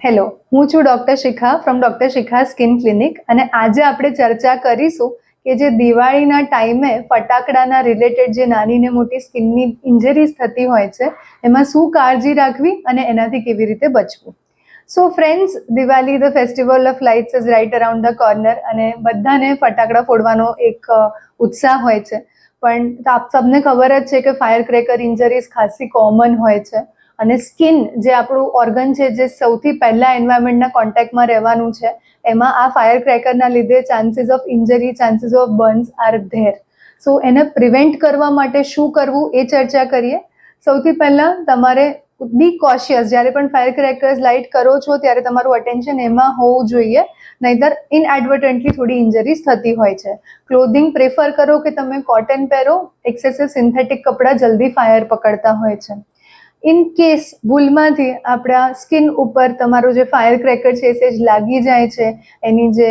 Hello હું છું doctor Shikha from doctor Shikha skin clinic અને આજે આપણે ચર્ચા કરીશું કે જે દિવાળીના ટાઈમે ફટાકડાના રિલેટેડ જે નાની ને મોટી સ્કિનની ઇન્જરીઝ થતી હોય છે, એમાં શું કાળજી રાખવી અને એનાથી કેવી રીતે બચવું? So friends Diwali the festival of lights is right around the corner અને બધાને ફટાકડા ફોડવાનો એક ઉત્સાહ હોય છે. પણ આપ સબને ખબર જ છે કે ફાયર ક્રેકર ઇન્જરીઝ ખાસી કોમન હોય છે. અને સ્કિન જે આપણું ઓર્ગન છે, જે સૌથી પહેલા એન્વાયરમેન્ટના કોન્ટેક્ટમાં રહેવાનું છે, એમાં આ ફાયર ક્રેકરના લીધે chances of injury, chances of burns are there. So એને પ્રિવેન્ટ કરવા માટે શું કરવું એ ચર્ચા કરીએ. સૌથી પહેલાં તમારે બી કોશિયસ, જ્યારે પણ ફાયર ક્રેકર્સ લાઇટ કરો છો, ત્યારે તમારું અટેન્શન એમાં હોવું જોઈએ, નહીતર ઇનએડવર્ટન્ટલી થોડી ઇન્જરીઝ થતી હોય છે. ક્લોધિંગ પ્રેફર કરો કે તમે કોટન પહેરો, એક્સેસિવ સિન્થેટિક કપડાં જલ્દી ફાયર પકડતા હોય છે. ઇન કેસ ભૂલમાંથી આપણા સ્કિન ઉપર તમારો જે ફાયર ક્રેકર છે સેજ લાગી જાય છે, એની જે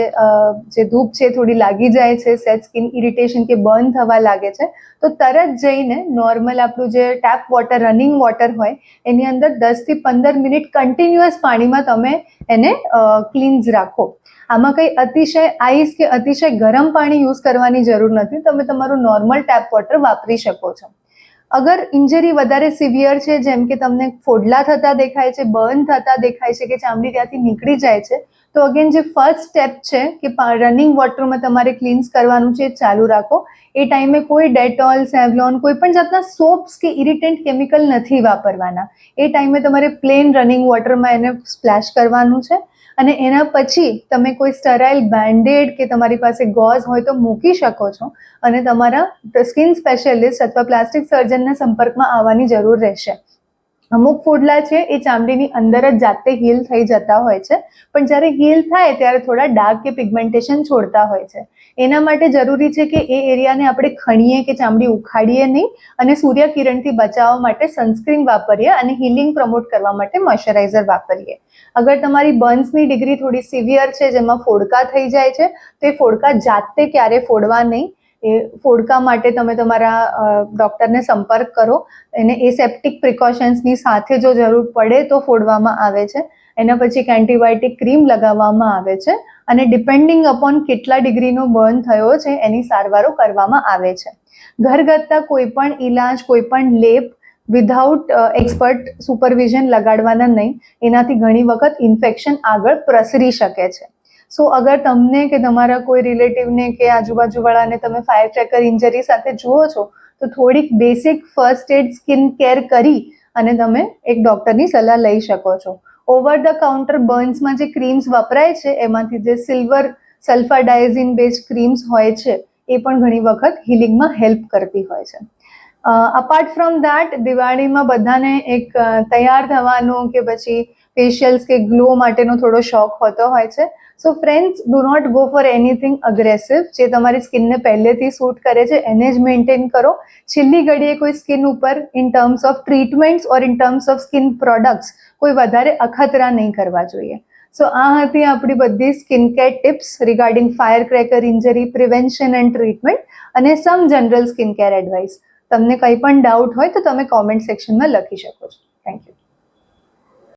જે ધૂપ છે થોડી લાગી જાય છે સેજ સ્કિન ઇરિટેશન કે બર્ન થવા લાગે છે, તો તરત જઈને નોર્મલ આપણું જે ટેપ વોટર રનિંગ વોટર હોય, એની અંદર દસથી પંદર મિનિટ કન્ટિન્યુઅસ પાણીમાં તમે એને ક્લીન્સ રાખો. આમાં કંઈ અતિશય આઈસ કે અતિશય ગરમ પાણી યુઝ કરવાની જરૂર નથી, તમે તમારું નોર્મલ ટેપ વોટર વાપરી શકો છો. અગર ઇન્જરી વધારે સિવિયર છે, જેમ કે તમને ફોડલા થતા દેખાય છે બર્ન થતા દેખાય છે કે ચામડી ત્યાંથી નીકળી જાય છે, તો અગેન જે ફર્સ્ટ સ્ટેપ છે કે રનિંગ વોટરમાં તમારે ક્લીન્સ કરવાનું છે, ચાલુ રાખો. એ ટાઈમે કોઈ ડેટોલ સેવલોન કોઈ પણ જાતના સોપ્સ કે ઇરિટેન્ટ કેમિકલ નથી વાપરવાના. એ ટાઈમે તમારે પ્લેન રનિંગ વોટરમાં એને સ્પ્લેશ કરવાનું છે. અને એના પછી તમે કોઈ સ્ટરાઇલ બેન્ડેડ કે તમારી પાસે ગોઝ હોય તો મૂકી શકો છો અને તમારા સ્કિન સ્પેશિયલિસ્ટ અથવા પ્લાસ્ટિક સર્જનના સંપર્કમાં આવવાની જરૂર રહેશે. અમુક ફૂડલા છે, એ ચામડીની અંદર જ જાતે હીલ થઈ જતા હોય છે. પણ જ્યારે હીલ થાય ત્યારે થોડા ડાર્ક કે પિગમેન્ટેશન છોડતા હોય છે. એના માટે જરૂરી છે કે એ એરિયાને આપણે ખણીએ કે ચામડી ઉખાડીએ નહીં અને સૂર્યકિરણથી બચાવવા માટે સનસ્ક્રીન વાપરીએ અને હીલિંગ પ્રમોટ કરવા માટે મોઇશ્ચરાઇઝર વાપરીએ. અગર તમારી બર્ન્સની ડિગ્રી થોડી સિવિયર છે, જેમાં ફોડકા થઈ જાય છે, તો એ ફોડકા જાતે ક્યારે ફોડવા નહીં. એ ફોડકા માટે તમે તમારા ડૉક્ટરને સંપર્ક કરો. એને એસેપ્ટિક પ્રિકોશન્સની સાથે જો જરૂર પડે તો ફોડવામાં આવે છે. એના પછી એક એન્ટીબાયોટિક ક્રીમ લગાવવામાં આવે છે અને ડિપેન્ડિંગ અપોન કેટલા ડિગ્રીનો બર્ન થયો છે એની સારવારો કરવામાં આવે છે. ઘરગથ્થા કોઈ પણ ઈલાજ, કોઈ પણ લેપ વિધાઉટ એક્સપર્ટ સુપરવિઝન લગાડવાના નહીં. એનાથી ઘણી વખત ઇન્ફેક્શન આગળ પ્રસરી શકે છે. સો અગર તમને કે તમારા કોઈ રિલેટિવને કે આજુબાજુવાળાને તમે ફાયર ટ્રેકર ઇન્જરી સાથે જુઓ છો, તો થોડીક basic first aid skin care કરી અને તમે એક ડૉક્ટરની સલાહ લઈ શકો છો. ઓવર ધ કાઉન્ટર બર્ન્સમાં જે ક્રીમ્સ વપરાય છે, એમાંથી જે સિલ્વર સલ્ફાડાયઝિન બેઝડ ક્રીમ્સ હોય છે, એ પણ ઘણી વખત હિલિંગમાં હેલ્પ કરતી હોય છે. અપાર્ટ ફ્રોમ ધેટ દિવાળીમાં બધાને એક તૈયાર થવાનું કે પછી ફેશિયલ્સ કે ગ્લો માટેનો થોડો શોખ હોતો હોય છે. So friends do not go for anything aggressive જે તમારી સ્કિનને પહેલેથી સૂટ કરે છે, એને જ મેન્ટેન કરો. છેલ્લી ઘડીએ કોઈ સ્કિન ઉપર in terms of treatments or in terms of skin products કોઈ વધારે અખતરા નહીં કરવા જોઈએ. સો આ હતી આપણી બધી skin care tips regarding fire cracker injury prevention and treatment અને some general skin care advice તમને કંઈ પણ ડાઉટ હોય તો તમે કોમેન્ટ સેક્શનમાં લખી શકો છો. Thank you